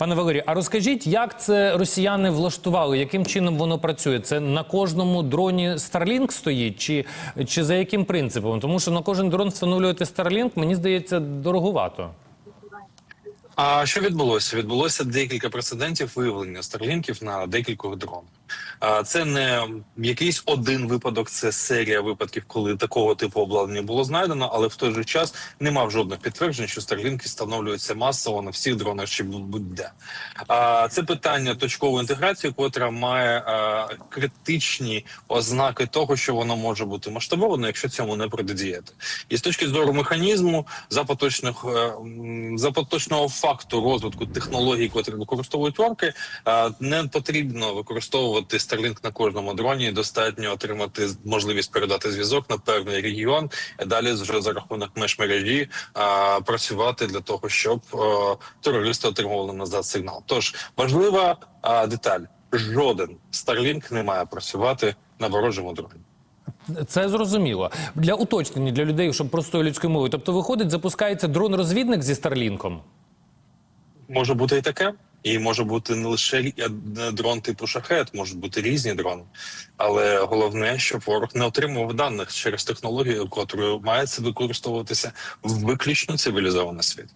Пане Валерію, а розкажіть, як це росіяни влаштували? Яким чином воно працює? Це на кожному дроні Starlink стоїть, чи, чи за яким принципом? Тому що на кожен дрон встановлювати Starlink, мені здається, дороговато. А що відбулося? Відбулося декілька прецедентів виявлення старлінків на декількох дронах. Це не якийсь один випадок, це серія випадків, коли такого типу обладнання було знайдено, але в той же час не мав жодних підтверджень, що старлінки встановлюються масово на всіх дронах чи будь-де. Це питання точкової інтеграції, котра має критичні ознаки того, що воно може бути масштабовано, якщо цьому не протидіяти. І з точки зору механізму за поточних е, за поточного факту розвитку технологій, котрі використовують орки, е, не потрібно використовувати Starlink на кожному дроні. Достатньо отримати можливість передати зв'язок на певний регіон, і далі вже за рахунок меж мережі е, працювати для того, щоб е, терористи отримували назад сигнал. Тож важлива е, деталь: жоден Starlink не має працювати на ворожому дроні. Це зрозуміло. Для уточнення для людей, щоб простою людською мовою. Тобто, виходить, запускається дрон-розвідник зі Старлінком. Може бути і таке, і може бути не лише дрон типу шахет, можуть бути різні дрони. Але головне, щоб ворог не отримував даних через технологію, котрою має це використовуватися в виключно цивілізований світ.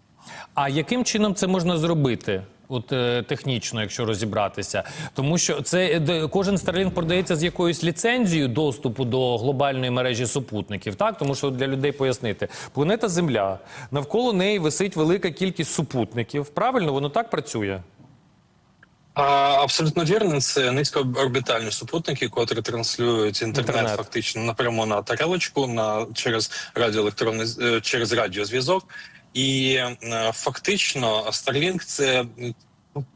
А яким чином це можна зробити? От е, технічно, якщо розібратися, тому що це е, кожен Starlink продається з якоюсь ліцензією доступу до глобальної мережі супутників, так тому що для людей пояснити, планета Земля навколо неї висить велика кількість супутників. Правильно, воно так працює. А, абсолютно вірно, це низькоорбітальні супутники, котрі транслюють інтернет, Інтернет. фактично напряму на тарелочку, на через радіоелектронний е, через радіозв'язок. І е, фактично Starlink – це м,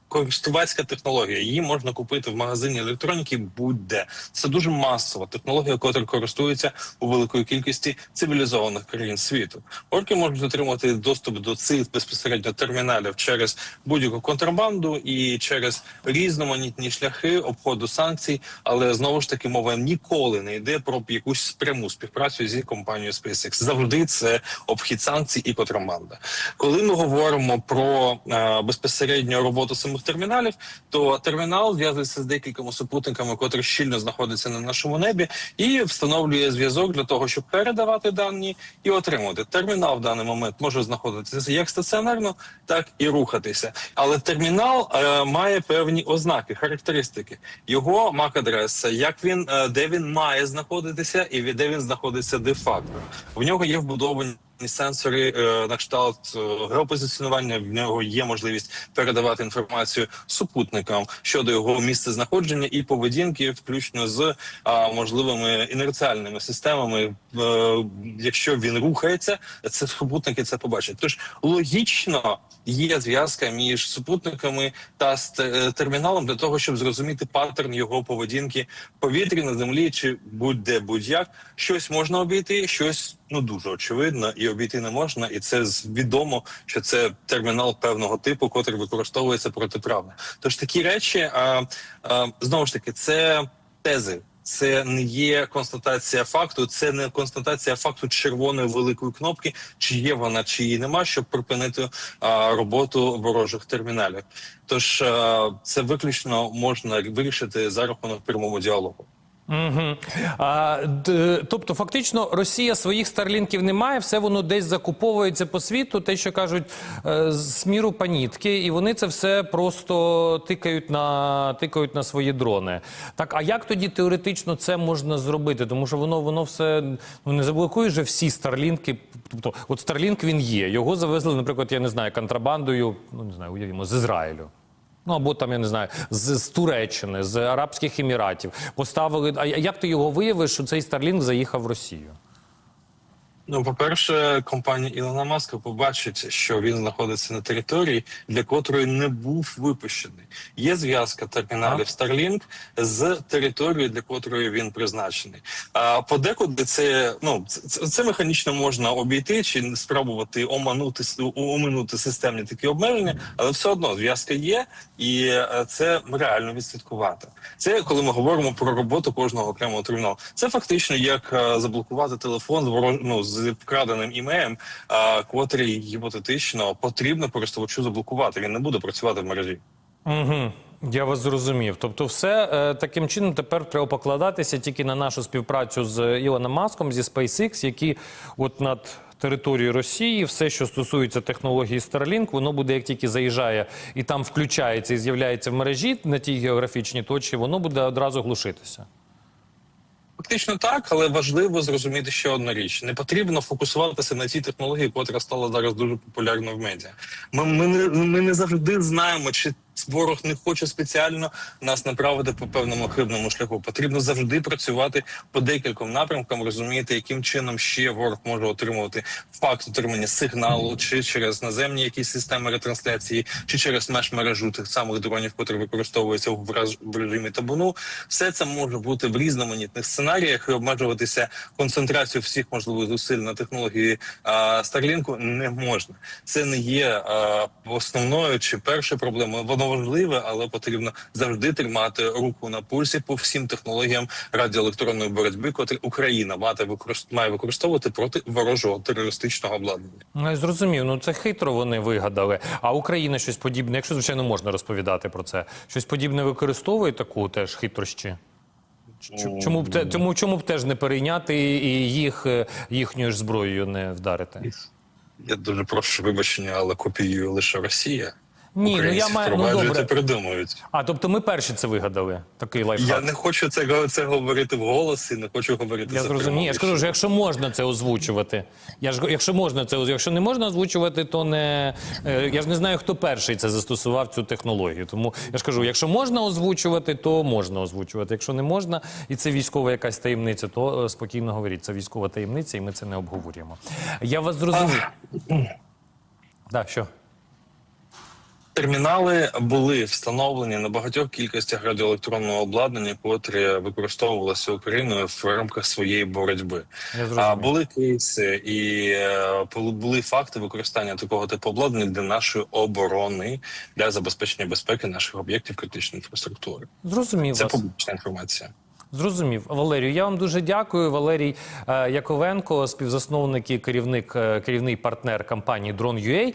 користувацька технологія. Її можна купити в магазині електроніки будь-де. Це дуже масова технологія, котра користується у великої кількості цивілізованих країн світу. Орки можуть отримати доступ до цих безпосередньо терміналів через будь-яку контрабанду і через різноманітні шляхи обходу санкцій. Але знову ж таки мова ніколи не йде про якусь пряму співпрацю зі компанією SpaceX. Завжди це обхід санкцій і контрабанда. Коли ми говоримо про е, безпосередньо роботу самих терміналів, то термінал зв'язується з декількома супутниками, котрі щільно знаходяться на нашому небі, і встановлює зв'язок для того, щоб передавати дані і отримувати. Термінал в даний момент може знаходитися як стаціонарно, так і рухатися. Але термінал е, має певні ознаки, характеристики. Його MAC-адреса, як він е, де він має знаходитися, і де він знаходиться де-факто. В нього є вбудовані. Сенсори е, на кшталт е, геопозиціонування в нього є можливість передавати інформацію супутникам щодо його місця знаходження і поведінки, включно з а, можливими інерціальними системами. Е, якщо він рухається, це супутники це побачать. Тож логічно є зв'язка між супутниками та е, терміналом для того, щоб зрозуміти паттерн його поведінки в повітрі на землі чи будь-де будь-як. Щось можна обійти, щось ну дуже очевидно, і обійти не можна. І це відомо, що це термінал певного типу, котрий використовується протиправно. Тож такі речі, а, а, знову ж таки, це тези. Це не є констатація факту, це не констатація факту червоної великої кнопки, чи є вона, чи її нема, щоб припинити а, роботу ворожих терміналів. Тож а, це виключно можна вирішити за рахунок прямого діалогу. Угу. А, д, тобто, фактично, Росія своїх старлінків не має, все воно десь закуповується по світу, те, що кажуть, е, з міру панітки, і вони це все просто тикають на, тикають на свої дрони. Так, а як тоді теоретично це можна зробити? Тому що воно, воно все ну, не заблокує же всі старлінки. Тобто, от старлінк він є. Його завезли, наприклад, я не знаю, контрабандою, ну не знаю, уявімо, з Ізраїлю. Ну або там я не знаю, з, з Туреччини, з Арабських Еміратів поставили. А як ти його виявиш, що цей Старлінг заїхав в Росію? Ну, по-перше, компанія Ілона Маска побачить, що він знаходиться на території, для котрої не був випущений. Є зв'язка терміналів Starlink з територією, для котрої він призначений. А подекуди це ну це, це механічно можна обійти чи спробувати оманути оминути системні такі обмеження, але все одно зв'язка є, і е, це реально відслідкувати. Це коли ми говоримо про роботу кожного окремого терміналу. Це фактично як е, заблокувати телефон з ну, з з вкраденим імеєм, а, котрий гіпотетично потрібно користувачу заблокувати. Він не буде працювати в мережі. Угу. Я вас зрозумів. Тобто, все е, таким чином тепер треба покладатися тільки на нашу співпрацю з Ілоном Маском зі SpaceX, які от над територією Росії все, що стосується технології Starlink, воно буде як тільки заїжджає і там включається і з'являється в мережі на тій географічній точці, воно буде одразу глушитися. Фактично так, але важливо зрозуміти ще одну річ: не потрібно фокусуватися на тій технології, котра стала зараз дуже популярною в медіа. Ми, ми, ми не завжди знаємо, чи ворог не хоче спеціально нас направити по певному хибному шляху. Потрібно завжди працювати по декільком напрямкам, розуміти, яким чином ще ворог може отримувати факт отримання сигналу, чи через наземні якісь системи ретрансляції, чи через меж мережу тих самих дронів, котрі використовуються в режимі табуну. Все це може бути в різноманітних сценаріях і обмежуватися концентрацією всіх можливих зусиль на технології Starlink не можна. Це не є а, основною чи першою проблемою. Воно важливе, але потрібно завжди тримати руку на пульсі по всім технологіям радіоелектронної боротьби, котрі Україна використ- має використовувати проти ворожого терористичного обладнання. Ну, зрозумів, ну це хитро вони вигадали. А Україна щось подібне, якщо звичайно можна розповідати про це, щось подібне використовує таку теж хитрощі. Чому б те, тому чому б теж не перейняти і їх е, їхньою ж зброєю не вдарити? Я дуже прошу вибачення, але копіює лише Росія. Ні, ну я маю ну добре. придумують. А тобто ми перші це вигадали, такий лайфхак. Я не хочу це, це говорити вголос і не хочу говорити Я за зрозумів. Я ж кажу, що якщо можна це озвучувати, я ж якщо можна це якщо не можна озвучувати, то не е, я ж не знаю, хто перший це застосував цю технологію. Тому я ж кажу, якщо можна озвучувати, то можна озвучувати. Якщо не можна, і це військова якась таємниця, то е, спокійно говоріть. Це військова таємниця, і ми це не обговорюємо. Я вас зрозумів. Так, що? Термінали були встановлені на багатьох кількостях радіоелектронного обладнання, котрі використовувалося Україною в рамках своєї боротьби. А були кейси і е, були- були факти використання такого типу обладнання для нашої оборони для забезпечення безпеки наших об'єктів критичної інфраструктури. Зрозумів Це вас. публічна інформація. Зрозумів, Валерію. Я вам дуже дякую. Валерій е, Яковенко, співзасновник і керівник, е, керівний партнер компанії Drone.ua.